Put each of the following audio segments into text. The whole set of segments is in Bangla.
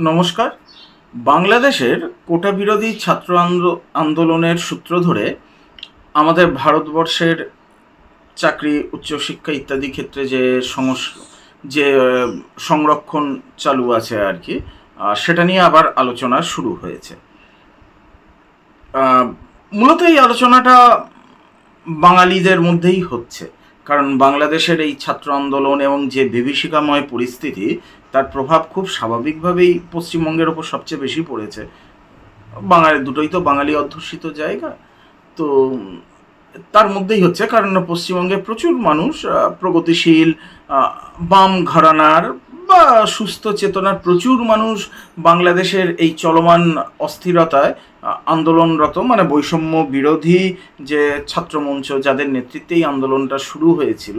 নমস্কার। বাংলাদেশের কোটা বিরোধী ছাত্র আন্দো- আন্দোলনের সূত্র ধরে আমাদের ভারতবর্ষের চাকরি, উচ্চশিক্ষা ইত্যাদি ক্ষেত্রে যে সমস যে সংরক্ষণ চালু আছে আর কি সেটা নিয়ে আবার আলোচনা শুরু হয়েছে। মূলত এই আলোচনাটা বাঙালিদের মধ্যেই হচ্ছে। কারণ বাংলাদেশের এই ছাত্র আন্দোলন এবং যে বিভীষিকাময় পরিস্থিতি, তার প্রভাব খুব স্বাভাবিকভাবেই পশ্চিমবঙ্গের ওপর সবচেয়ে বেশি পড়েছে। বাঙালি দুটোই তো বাঙালি অধ্যুষিত জায়গা। তো তার মধ্যেই হচ্ছে, কারণ পশ্চিমবঙ্গে প্রচুর মানুষ প্রগতিশীল বাম ঘরানার বা সুস্থ চেতনার প্রচুর মানুষ বাংলাদেশের এই চলমান অস্থিরতায় আন্দোলনরত মানে বৈষম্য বিরোধী যে ছাত্রমঞ্চ যাদের নেতৃত্বে এই আন্দোলনটা শুরু হয়েছিল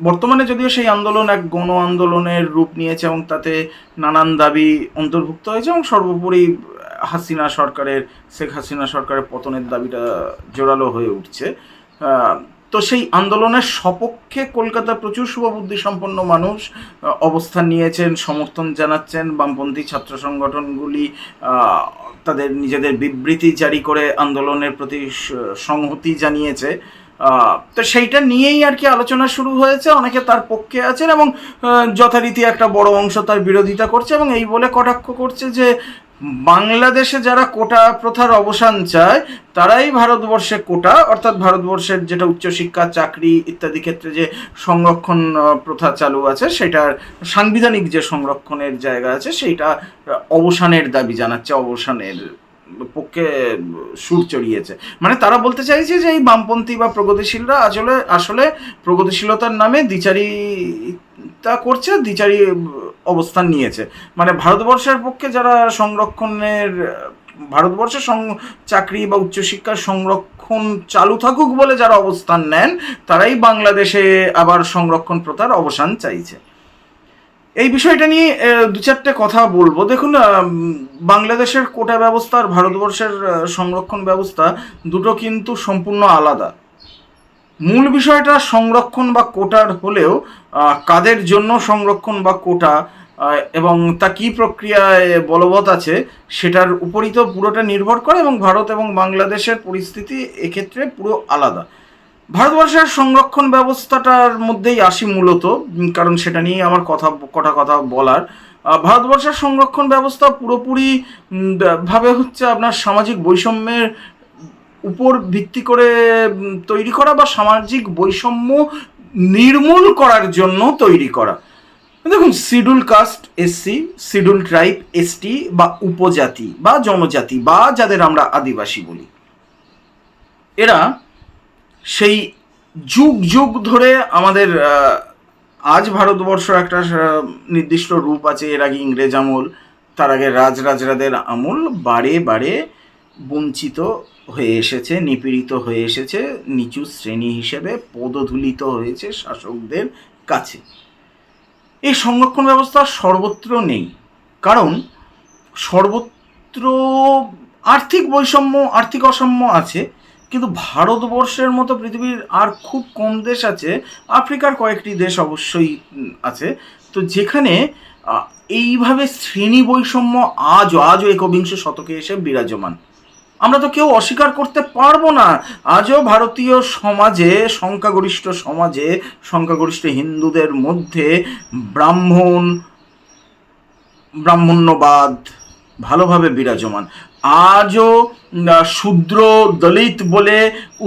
বর্তমানে যদিও সেই আন্দোলন এক গণ আন্দোলনের রূপ নিয়েছে এবং তাতে নানান দাবি অন্তর্ভুক্ত হয়েছে এবং সর্বোপরি হাসিনা সরকারের, শেখ হাসিনা সরকারের পতনের দাবিটা জোরালো হয়ে উঠছে। তো সেই আন্দোলনের সপক্ষে কলকাতার প্রচুর শুভবুদ্ধি সম্পন্ন মানুষ অবস্থান নিয়েছেন, সমর্থন জানাচ্ছেন, বামপন্থী ছাত্র সংগঠনগুলি তাদের নিজেদের বিবৃতি জারি করে আন্দোলনের প্রতি সংহতি জানিয়েছে। তো সেইটা নিয়েই আর কি আলোচনা শুরু হয়েছে। অনেকে তার পক্ষে আছেন এবং যথারীতি একটা বড় অংশ তার বিরোধিতা করছে এবং এই বলে কটাক্ষ করছে যে বাংলাদেশে যারা কোটা প্রথার অবসান চায়, তারাই ভারতবর্ষে কোটা, অর্থাৎ ভারতবর্ষের যেটা উচ্চশিক্ষা, চাকরি ইত্যাদি ক্ষেত্রে যে সংরক্ষণ প্রথা চালু আছে, সেটার সাংবিধানিক যে সংরক্ষণের জায়গা আছে, সেইটা অবসানের দাবি জানাচ্ছে, অবসানের পক্ষে সুর চড়িয়েছে। মানে তারা বলতে চাইছে যে এই বামপন্থী বা প্রগতিশীলরা আসলে আসলে প্রগতিশীলতার নামে দ্বিচারিতা করছে, দ্বিচারি অবস্থান নিয়েছে। মানে ভারতবর্ষের পক্ষে যারা সংরক্ষণের ভারতবর্ষের চাকরি বা উচ্চশিক্ষার সংরক্ষণ চালু থাকুক বলে যারা অবস্থান নেন, তারাই বাংলাদেশে আবার সংরক্ষণ প্রথার অবসান চাইছে। এই বিষয়টা নিয়ে দু চারটে কথা বলব। দেখুন বাংলাদেশের কোটা ব্যবস্থা আর ভারতবর্ষের সংরক্ষণ ব্যবস্থা দুটো কিন্তু সম্পূর্ণ আলাদা। মূল বিষয়টা সংরক্ষণ বা কোটার হলেও কাদের জন্য সংরক্ষণ বা কোটা এবং তা কী প্রক্রিয়ায় বলবৎ আছে সেটার উপরই তো পুরোটা নির্ভর করে এবং ভারত এবং বাংলাদেশের পরিস্থিতি এক্ষেত্রে পুরো আলাদা। ভারতবর্ষের সংরক্ষণ ব্যবস্থাটার মধ্যেই আসি মূলত কারণ সেটা নিয়ে আমার কথা, কটা কথা বলার। ভারতবর্ষের সংরক্ষণ ব্যবস্থা পুরোপুরি ভাবে হচ্ছে আপনার সামাজিক বৈষম্যের উপর ভিত্তি করে তৈরি করা বা সামাজিক বৈষম্য নির্মূল করার জন্য তৈরি করা। দেখুন, schedule caste, SC, schedule tribe, ST বা উপজাতি বা জনজাতি বা যাদের আমরা আদিবাসী বলি। এরা সেই যুগ যুগ ধরে আমাদের আজ ভারতবর্ষ একটা নির্দিষ্ট রূপ আছে। এর আগে ইংরেজ আমল, তার আগে রাজরাজরাদের আমল বারে বারে বঞ্চিত হয়ে এসেছে, নিপীড়িত হয়ে এসেছে, নিচু শ্রেণি হিসেবে পদধূলিত হয়েছে শাসকদের কাছে। এই সংরক্ষণ ব্যবস্থা সর্বত্র নেই, কারণ সর্বত্র আর্থিক বৈষম্য, আর্থিক অসাম্য আছে, কিন্তু ভারতবর্ষের মতো পৃথিবীর আর খুব কম দেশ আছে, আফ্রিকার কয়েকটি দেশ অবশ্যই আছে। তো যেখানে এইভাবে শ্রেণি বৈষম্য আজও আজও একবিংশ শতকে এসে বিরাজমান। আমরা তো কেউ অস্বীকার করতে পারব না। আজও ভারতীয় সমাজে, সংখ্যাগরিষ্ঠ সমাজে, সংখ্যাগরিষ্ঠ হিন্দুদের মধ্যে ব্রাহ্মণ, ব্রাহ্মণ্যবাদ ভালোভাবে বিরাজমান। আজও শূদ্র দলিত বলে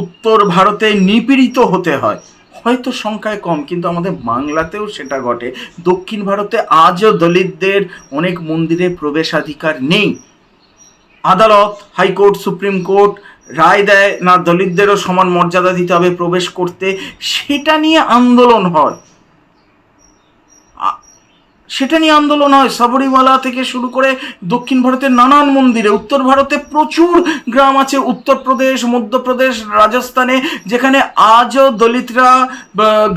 উত্তর ভারতে নিপীড়িত হতে হয়। হয়তো সংখ্যায় কম, কিন্তু আমাদের বাংলাতেও সেটা ঘটে। দক্ষিণ ভারতে আজও দলিতদের অনেক মন্দিরে প্রবেশাধিকার নেই। আদালত, হাইকোর্ট, সুপ্রিম কোর্ট রায় দেয় না, দলিতদেরও সমান মর্যাদা দিতে হবে প্রবেশ করতে। সেটা নিয়ে আন্দোলন হয়। সেটা নিয়ে আন্দোলন হয়। সাবরিমালা থেকে শুরু করে দক্ষিণ ভারতের নানান মন্দিরে, উত্তর ভারতে প্রচুর গ্রাম আছে। উত্তরপ্রদেশ, মধ্যপ্রদেশ, রাজস্থানে, যেখানে আজও দলিতরা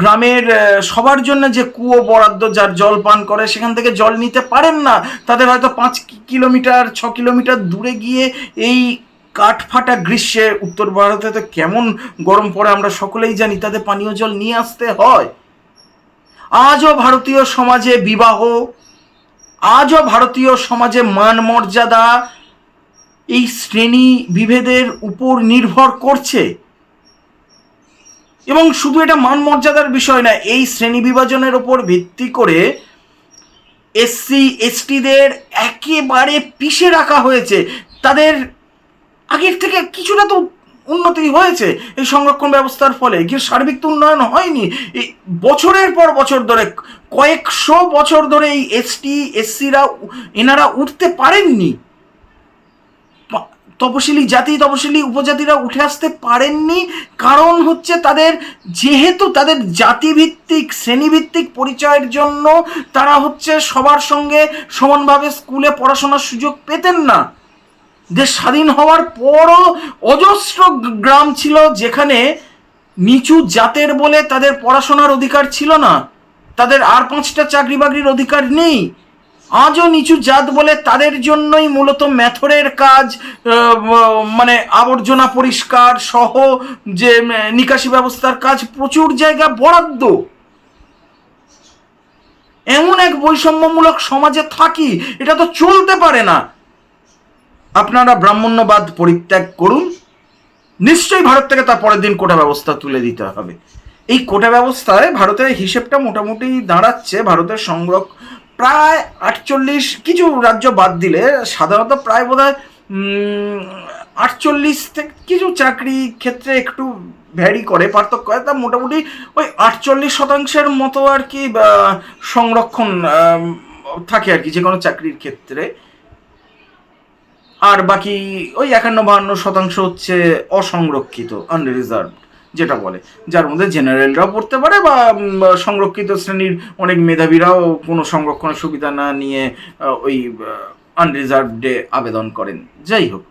গ্রামের সবার জন্য যে কুয়ো বরাদ্দ, যার জল পান করে, সেখান থেকে জল নিতে পারেন না। তাদের হয়তো পাঁচ কিলোমিটার, ছ কিলোমিটার দূরে গিয়ে এই কাঠফাটা গ্রীষ্মে, উত্তর ভারতে তো কেমন গরম পড়ে, আমরা সকলেই জানি তাদের পানীয় জল নিয়ে আসতে হয়। আজও ভারতীয় সমাজে বিবাহ, আজও ভারতীয় সমাজে মান মর্যাদা এই শ্রেণি বিভেদের উপর নির্ভর করছে। এবং শুধু এটা মান মর্যাদার বিষয় না, এই শ্রেণি বিভাজনের ওপর ভিত্তি করে এসসি, এসটিদের একেবারে পিষে রাখা হয়েছে। তাদের আগের থেকে কিছুটা তো উন্নতি হয়েছে। এই সংরক্ষণ ব্যবস্থার ফলে কিন্তু সার্বিক উন্নয়ন হয়নি। এই বছরের পর বছর ধরে কয়েকশো বছর ধরে এই এসটি এসসিরা এনারা উঠতে পারেননি। তপশিলি জাতি, তপশিলি উপজাতিরা উঠে আসতে পারেননি। কারণ হচ্ছে তাদের যেহেতু তাদের জাতিভিত্তিক, শ্রেণীভিত্তিক পরিচয়ের জন্য তারা হচ্ছে সবার সঙ্গে সমানভাবে স্কুলে পড়াশোনার সুযোগ পেতেন না। দেশ স্বাধীন হওয়ার পরও অজস্র গ্রাম ছিল যেখানে নিচু জাতের বলে তাদের পড়াশোনার অধিকার ছিল না। তাদের আর পাঁচটা চাকরি বাকরির অধিকার নেই। আজও নিচু জাত বলে তাদের জন্যই মূলত মেথরের কাজ মানে আবর্জনা পরিষ্কার সহ যে নিকাশি ব্যবস্থার কাজ প্রচুর জায়গা বরাদ্দ। এমন এক বৈষম্যমূলক সমাজে থাকি, এটা তো চলতে পারে না। আপনারা ব্রাহ্মণ্যবাদ পরিত্যাগ করুন। নিশ্চয়ই ভারত থেকে তার পরের দিন কোটা ব্যবস্থা তুলে দিতে হবে। এই কোটা ব্যবস্থায় ভারতের হিসেবটা মোটামুটি দাঁড়াচ্ছে। ভারতের সংগ্রহ প্রায় আটচল্লিশ, কিছু রাজ্য বাদ দিলে সাধারণত প্রায় বোধ হয় আটচল্লিশ থেকে কিছু চাকরি ক্ষেত্রে একটু ভ্যারি করে, পার্থক্য হয়। তা মোটামুটি ওই আটচল্লিশ শতাংশের মতো আর কি সংরক্ষণ থাকে আর কি যে কোনো চাকরির ক্ষেত্রে। আর বাকি ওই একান্ন বাহান্ন শতাংশ হচ্ছে অসংরক্ষিত আনরিজার্ভ যেটা বলে। যার মধ্যে জেনারেলরাও পড়তে পারে বা সংরক্ষিত শ্রেণির অনেক মেধাবীরাও কোনো সংরক্ষণের সুবিধা না নিয়ে ওই আনরিজার্ভ ডে আবেদন করেন। যাই হোক।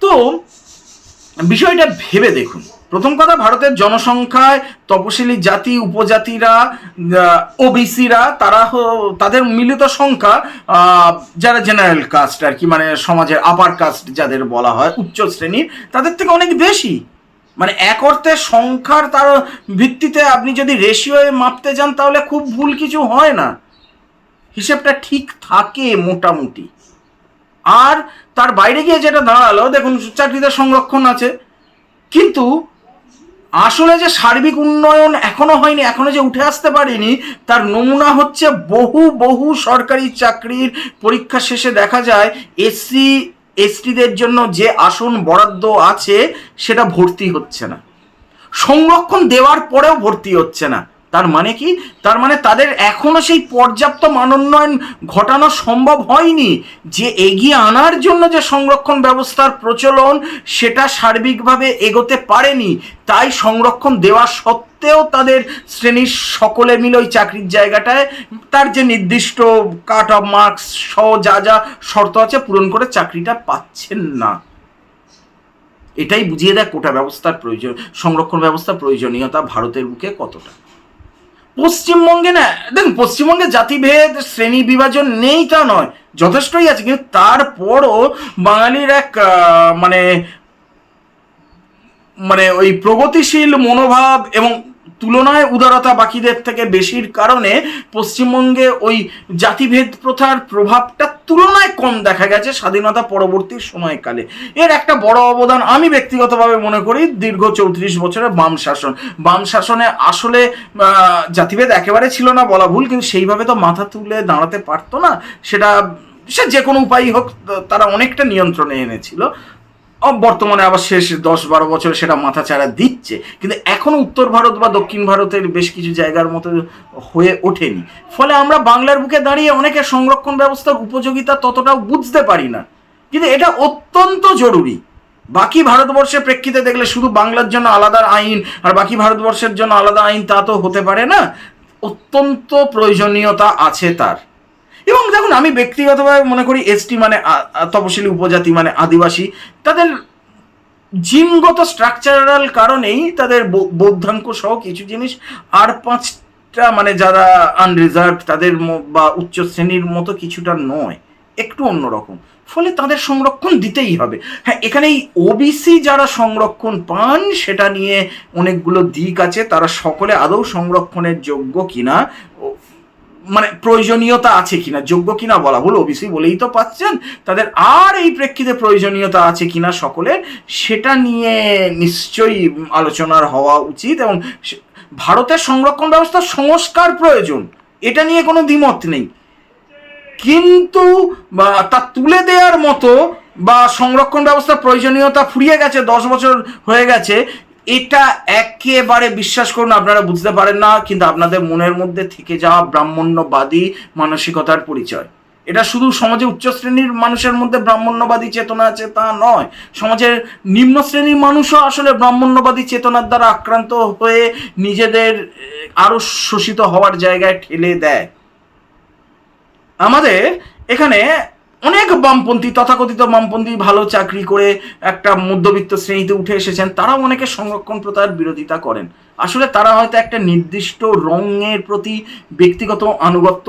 তো, বিষয়টা ভেবে দেখুন। প্রথম কথা, ভারতের জনসংখ্যায় তপশিলি জাতি, উপজাতিরা ওবিসিরা, তারা তাদের মিলিত সংখ্যা যারা জেনারেল কাস্ট আর কি মানে সমাজের আপার কাস্ট যাদের বলা হয়, উচ্চ শ্রেণির তাদের থেকে অনেক বেশি। মানে এক অর্থে সংখ্যার তার ভিত্তিতে আপনি যদি রেশিওয়ে মাপতে যান, তাহলে খুব ভুল কিছু হয় না। হিসেবটা ঠিক থাকে মোটামুটি। আর তার বাইরে গিয়ে যেটা দাঁড়াল, দেখুন, চাকরিতে সংরক্ষণ আছে। কিন্তু আসলে যে সার্বিক উন্নয়ন এখনও হয়নি, এখনও যে উঠে আসতে পারেনি, তার নমুনা হচ্ছে বহু বহু সরকারি চাকরির পরীক্ষা শেষে দেখা যায় এসসি, এসটিদের জন্য যে আসন বরাদ্দ আছে, সেটা ভর্তি হচ্ছে না। সংরক্ষণ দেওয়ার পরেও ভর্তি হচ্ছে না। তার মানে কি? তার মানে তাদের এখনও সেই পর্যাপ্ত মানোন্নয়ন ঘটানো সম্ভব হয়নি যে এগিয়ে আনার জন্য যে সংরক্ষণ ব্যবস্থার প্রচলন সেটা সার্বিকভাবে এগোতে পারেনি। তাই সংরক্ষণ দেওয়া সত্ত্বেও তাদের শ্রেণির সকলে মিলে ওই চাকরির জায়গাটায় তার যে নির্দিষ্ট কাট অফ মার্কস সহ যা যা শর্ত আছে পূরণ করে চাকরিটা পাচ্ছেন না। এটাই বুঝিয়ে দেয় কোটা ব্যবস্থার প্রয়োজন, সংরক্ষণ ব্যবস্থার প্রয়োজনীয়তা ভারতের বুকে কতটা। পশ্চিমবঙ্গে না, দেখুন, পশ্চিমবঙ্গে জাতিভেদ, শ্রেণি বিভাজন নেই তা নয়, যথেষ্টই আছে, কিন্তু তারপরও বাঙালির এক মানে মানে ওই প্রগতিশীল মনোভাব এবং তুলনায় উদারতা বাকিদের থেকে বেশির কারণে পশ্চিমবঙ্গে ওই জাতিভেদ প্রথার প্রভাবটা তুলনায় কম দেখা গেছে স্বাধীনতা পরবর্তী সময়কালে। এর একটা বড় অবদান আমি ব্যক্তিগতভাবে মনে করি দীর্ঘ চৌত্রিশ বছরের বাম শাসন। বাম শাসনে আসলে জাতিভেদ একেবারে ছিল না বলা ভুল, কিন্তু সেইভাবে তো মাথা তুলে দাঁড়াতে পারতো না। সেটা, সে যে কোনো উপায়ই হোক তারা অনেকটা নিয়ন্ত্রণে এনেছিল। বর্তমানে আবার শেষ দশ বারো বছর সেটা মাথা চাড়া দিচ্ছে। কিন্তু এখনও উত্তর ভারত বা দক্ষিণ ভারতের বেশ কিছু জায়গার মতো হয়ে ওঠেনি। ফলে আমরা বাংলার বুকে দাঁড়িয়ে অনেকে সংরক্ষণ ব্যবস্থার উপযোগিতা ততটাও বুঝতে পারি না। কিন্তু এটা অত্যন্ত জরুরি। বাকি ভারতবর্ষের প্রেক্ষিতে দেখলে শুধু বাংলার জন্য আলাদা আইন আর বাকি ভারতবর্ষের জন্য আলাদা আইন তা তো হতে পারে না। অত্যন্ত প্রয়োজনীয়তা আছে তার। এবং দেখুন, আমি ব্যক্তিগতভাবে মনে করি এসটি মানে তপশিলি উপজাতি মানে আদিবাসী। তাদের জিনগত স্ট্রাকচারাল কারণেই তাদের বৌদ্ধাঙ্ক সহ কিছু জিনিস আর পাঁচটা মানে যারা আনরিজার্ভ তাদের বা উচ্চ শ্রেণির মতো কিছুটা নয়, একটু অন্যরকম। ফলে তাদের সংরক্ষণ দিতেই হবে। হ্যাঁ এখানে এই ওবিসি যারা সংরক্ষণ পান, সেটা নিয়ে অনেকগুলো দিক আছে। তারা সকলে আদৌ সংরক্ষণের যোগ্য কিনা মানে প্রয়োজনীয়তা আছে কিনা, যোগ্য কিনা বলা ভুল ওবিসি বলেই তো পাচ্ছেন, তাদের আর এই প্রেক্ষিতে প্রয়োজনীয়তা আছে কিনা সকলের, সেটা নিয়ে নিশ্চয়ই আলোচনার হওয়া উচিত এবং ভারতের সংরক্ষণ ব্যবস্থা সংস্কার প্রয়োজন, এটা নিয়ে কোনো দ্বিমত নেই। কিন্তু তা তুলে দেওয়ার মতো বা, সংরক্ষণ ব্যবস্থার প্রয়োজনীয়তা ফুরিয়ে গেছে, দশ বছর হয়ে গেছে এটা একেবারে বিশ্বাস করুন, আপনারা বুঝতে পারেন না, কিন্তু আপনাদের মনের মধ্যে থেকে যাওয়া ব্রাহ্মণ্যবাদী মানসিকতার পরিচয়। এটা শুধু সমাজে উচ্চ শ্রেণির মানুষের মধ্যে ব্রাহ্মণ্যবাদী চেতনা আছে, তা নয়। সমাজের নিম্ন শ্রেণির মানুষও আসলে ব্রাহ্মণ্যবাদী চেতনার দ্বারা আক্রান্ত হয়ে নিজেদের আরও শোষিত হওয়ার জায়গায় ঠেলে দেয়। আমাদের এখানে অনেক বামপন্থী, তথাকথিত বামপন্থী ভালো চাকরি করে একটা মধ্যবিত্ত শ্রেণীতে উঠে এসেছেন, তারাও অনেকে সংরক্ষণ প্রথার বিরোধিতা করেন। আসলে তারা হয়তো একটা নির্দিষ্ট রঙের প্রতি ব্যক্তিগত আনুগত্য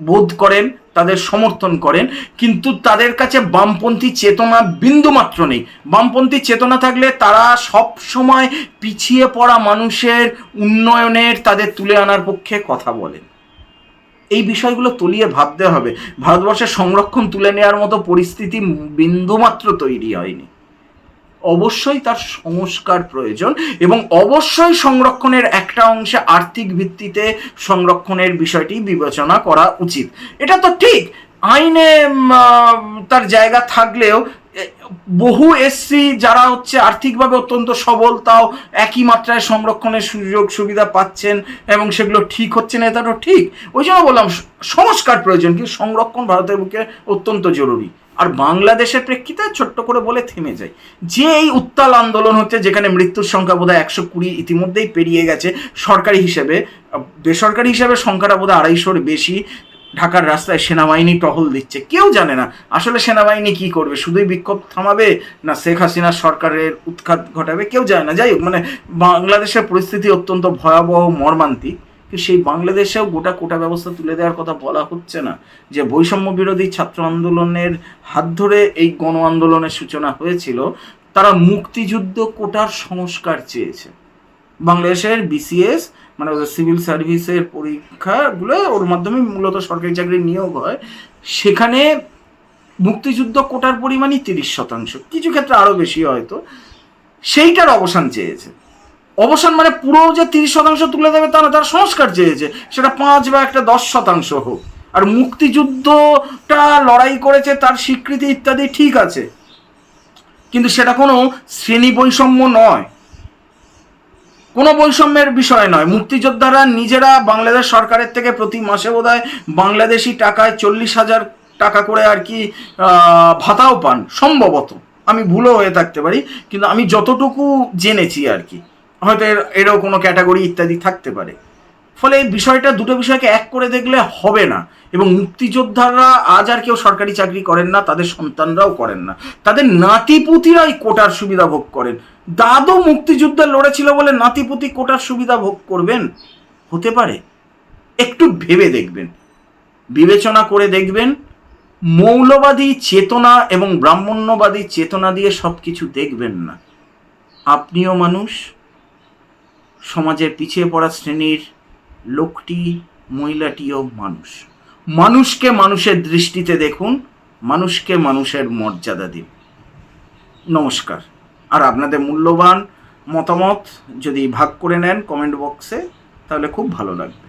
বোধ করেন, তাদের সমর্থন করেন, কিন্তু তাদের কাছে বামপন্থী চেতনা বিন্দুমাত্র নেই। বামপন্থী চেতনা থাকলে তারা সব সময় পিছিয়ে পড়া মানুষের উন্নয়নের, তাদের তুলে আনার পক্ষে কথা বলেন। এই বিষয়গুলো তলিয়ে ভাবতে হবে। ভারতবর্ষের সংরক্ষণ তুলে নেওয়ার মতো পরিস্থিতি বিন্দুমাত্র তৈরি হয়নি। অবশ্যই তার সংস্কার প্রয়োজন এবং অবশ্যই সংরক্ষণের একটা অংশে আর্থিক ভিত্তিতে সংরক্ষণের বিষয়টি বিবেচনা করা উচিত। এটা তো ঠিক। আইনে তার জায়গা থাকলেও বহু এসসি যারা হচ্ছে আর্থিকভাবে অত্যন্ত সবল, তাও একই মাত্রায় সংরক্ষণের সুযোগ সুবিধা পাচ্ছেন এবং সেগুলো ঠিক হচ্ছে না, এটা তো ঠিক। ওই জন্য বললাম সংস্কার প্রয়োজন, কিন্তু সংরক্ষণ ভারতের বুকে অত্যন্ত জরুরি। আর বাংলাদেশের প্রেক্ষিতে ছোট্ট করে বলে থেমে যায় যে এই উত্তাল আন্দোলন হচ্ছে যেখানে মৃত্যুর সংখ্যা বোধহয় একশো কুড়ি ইতিমধ্যেই পেরিয়ে গেছে সরকারি হিসেবে বেসরকারি হিসেবে সংখ্যাটা বোধহয় আড়াইশোর বেশি। ঢাকার রাস্তায় সেনাবাহিনী টহল দিচ্ছে। কেউ জানে না আসলে সেনাবাহিনী কি করবে, শুধুই বিক্ষোভ থামাবে না শেখ হাসিনার সরকারের উৎখাত ঘটাবে? কেউ জানে না। যাই হোক মানে বাংলাদেশের পরিস্থিতি অত্যন্ত ভয়াবহ, মর্মান্তিক। কিন্তু সেই বাংলাদেশেও গোটা কোটা ব্যবস্থা তুলে দেওয়ার কথা বলা হচ্ছে না। যে বৈষম্য বিরোধী ছাত্র আন্দোলনের হাত ধরে এই গণ আন্দোলনের সূচনা হয়েছিল, তারা মুক্তিযুদ্ধ কোটার সংস্কার চেয়েছে। বাংলাদেশের বিসিএস মানে ওদের সিভিল সার্ভিসের পরীক্ষাগুলো ওর মাধ্যমে মূলত সরকারি চাকরি নিয়োগ হয়। সেখানে মুক্তিযুদ্ধ কোটার পরিমাণই তিরিশ শতাংশ। কিছু ক্ষেত্রে আরও বেশি হয়তো। সেইটার অবসান চেয়েছে। অবসান মানে পুরো যে তিরিশ শতাংশ তুলে দেবে তা না, তার সংস্কার চেয়েছে। সেটা পাঁচ বা একটা দশ শতাংশ হোক। আর মুক্তিযুদ্ধটা লড়াই করেছে, তার স্বীকৃতি ইত্যাদি ঠিক আছে। কিন্তু সেটা কোনো শ্রেণি বৈষম্য নয়। কোনো বৈষম্যের বিষয় নয়। মুক্তিযোদ্ধারা নিজেরা বাংলাদেশ সরকারের থেকে প্রতি মাসে বোধহয় বাংলাদেশি টাকায় চল্লিশ হাজার টাকা করে আর কি ভাতাও পান, সম্ভবত। আমি ভুলও হয়ে থাকতে পারি, কিন্তু আমি যতটুকু জেনেছি আর কি। হয়তো এর, এরও কোনো ক্যাটাগরি ইত্যাদি থাকতে পারে। ফলে এই বিষয়টা, দুটো বিষয়কে এক করে দেখলে হবে না। এবং মুক্তিযোদ্ধারা আজ আর কেউ সরকারি চাকরি করেন না, তাদের সন্তানরাও করেন না। তাদের নাতিপুতিরাই কোটার সুবিধা ভোগ করেন। দাদু মুক্তিযুদ্ধে লড়েছিল বলে নাতিপুতি কোটার সুবিধা ভোগ করবেন? হতে পারে। একটু ভেবে দেখবেন। বিবেচনা করে দেখবেন। মৌলবাদী চেতনা এবং ব্রাহ্মণ্যবাদী চেতনা দিয়ে সব কিছু দেখবেন না। আপনিও মানুষ। সমাজের পিছিয়ে পড়া শ্রেণির লোকটি মহিলাটিও মানুষ। মানুষকে মানুষের দৃষ্টিতে দেখুন, মানুষকে মানুষের মর্যাদা দিন। নমস্কার। আর আপনাদের মূল্যবান মতামত যদি ভাগ করে নেন কমেন্ট বক্সে তাহলে খুব ভালো লাগবে।